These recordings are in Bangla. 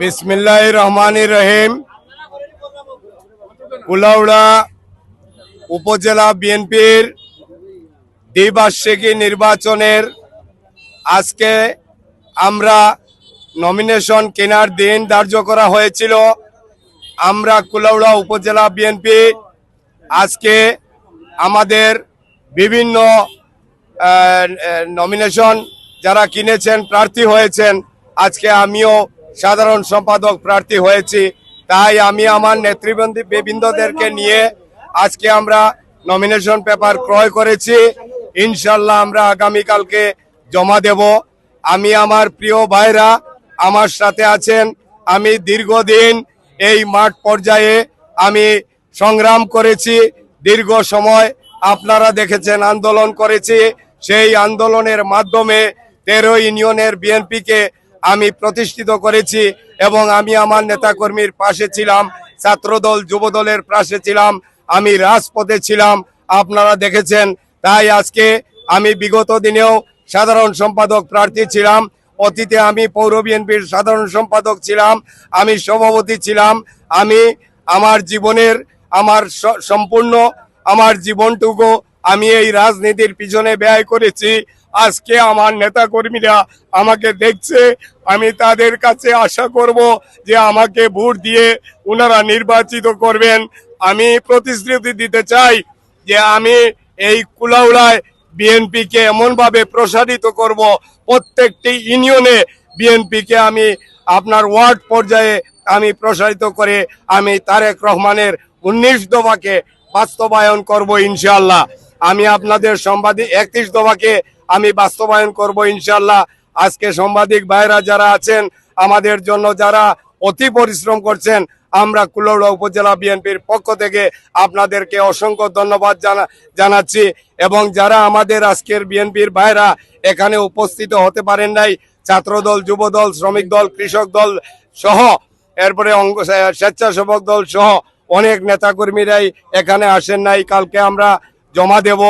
বিসমিল্লাহ রহমান রহিম। কুলাউড়া উপজেলা বিএনপির দ্বিবার্ষিকী নির্বাচনের আজকে আমরা নমিনেশন কেনার দিন ধার্য করা হয়েছিল। আমরা কুলাউড়া উপজেলা বিএনপি আজকে আমাদের বিভিন্ন নমিনেশন যারা কিনেছেন, প্রার্থী হয়েছেন, আজকে আমিও সাধারণ সম্পাদক প্রার্থী হয়েছি। তাই আমি আমার নেতৃবৃন্দ বৃন্দদেরকে নিয়ে আজকে আমরা নমিনেশন পেপার ক্রয় করেছি। ইনশাল্লাহ আমরা আগামীকালকে জমা দেব। আমি আমার প্রিয় ভাইরা আমার সাথে আছেন। আমি দীর্ঘদিন এই মাঠ পর্যায়ে আমি সংগ্রাম করেছি। দীর্ঘ সময় আপনারা দেখেছেন আন্দোলন করেছি। সেই আন্দোলনের মাধ্যমে তেরো ইউনিয়নের বিএনপিকে আমি প্রতিষ্ঠিত করেছি এবং আমি আমার নেতাকর্মীর পাশে ছিলাম, ছাত্রদল, যুবদলের পাশে ছিলাম, আমি রাজপথে ছিলাম, আপনারা দেখেছেন, তাই আজকে আমি বিগত দিনেও সাধারণ সম্পাদক প্রার্থী ছিলাম, অতীতে আমি পৌর বিএনপির সাধারণ সম্পাদক ছিলাম, আমি সভাপতি ছিলাম, আমি আমার জীবনের, আমার সম্পূর্ণ, আমার জীবনটুকু আমি এই রাজনীতির পিছনে ব্যয় করেছি আজকে আমার নেতা কর্মীরা আমাকে দেখছে, আমি তাদের কাছে আশা করব যে আমাকে ভোট দিয়ে ওনারা নির্বাচিত করবেন। আমি প্রতিশ্রুতি দিতে চাই যে আমি এই কুলাউড়ায় বিএনপিকে এমনভাবে প্রসারিত করব, প্রত্যেকটি ইউনিয়নে বিএনপিকে আমি আপনার ওয়ার্ড পর্যায়ে আমি প্রসারিত করে আমি তারেক রহমানের উনিশ দফাকে বাস্তবায়ন করব ইনশাল্লাহ আমি আপনাদের সাংবাদিক একত্রিশ দফাকে আমি বাস্তবায়ন করব ইনশাল্লাহ আজকে সাংবাদিক ভাইরা যারা আছেন, আমাদের জন্য যারা অতি পরিশ্রম করছেন, আমরা কুলৌড়া উপজেলা বিএনপির পক্ষ থেকে আপনাদেরকে অসংখ্য ধন্যবাদ জানা, জানাচ্ছি এবং যারা আমাদের আজকের বিএনপির ভাইরা এখানে উপস্থিত হতে পারেন নাই, ছাত্রদল, যুবদল, শ্রমিক দল, কৃষক দল সহ, এরপরে অঙ্গ, স্বেচ্ছাসেবক দল সহ অনেক নেতাকর্মীরাই এখানে আসেন নাই। কালকে আমরা জমা দেব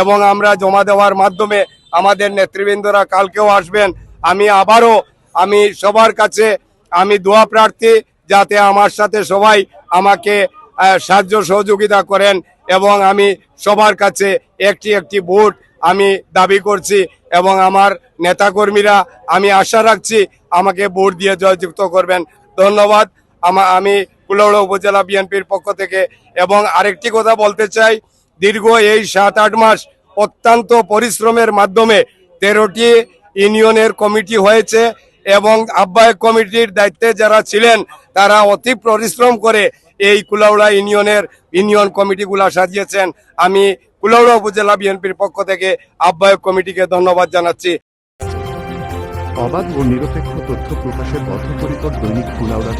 এবং আমরা জমা দেওয়ার মাধ্যমে আমাদের নেতৃবৃন্দরা কালকেও আসবেন। আমি আবারও, আমি সবার কাছে, আমি দোয়া প্রার্থী যাতে আমার সাথে সবাই আমাকে সাহায্য সহযোগিতা করেন এবং আমি সবার কাছে একটি একটি ভোট আমি দাবি করছি এবং আমার নেতাকর্মীরা, আমি আশা রাখছি আমাকে ভোট দিয়ে জয়যুক্ত করবেন। ধন্যবাদ। আমা- আমি কুলৌড়া উপজেলা বিএনপির পক্ষ থেকে এবং আরেকটি কথা বলতে চাই। দীর্ঘ এই সাত আট মাস অত্যন্ত পরিশ্রমের মাধ্যমে তেরোটি ইউনিয়নের কমিটি হয়েছে এবং আহ্বায়ক কমিটির দায়িত্বে যারা ছিলেন, তারা অতি পরিশ্রম করে এই কুলাউড়া ইউনিয়নের ইউনিয়ন কমিটিগুলা সাজিয়েছেন। আমি কুলাউড়া উপজেলা বিএনপির পক্ষ থেকে আহ্বায়ক কমিটিকে ধন্যবাদ জানাচ্ছি। অবাধ ও নিরপেক্ষ তথ্য প্রকাশের বদ্ধপরিকর দৈনিক কুলাউড়া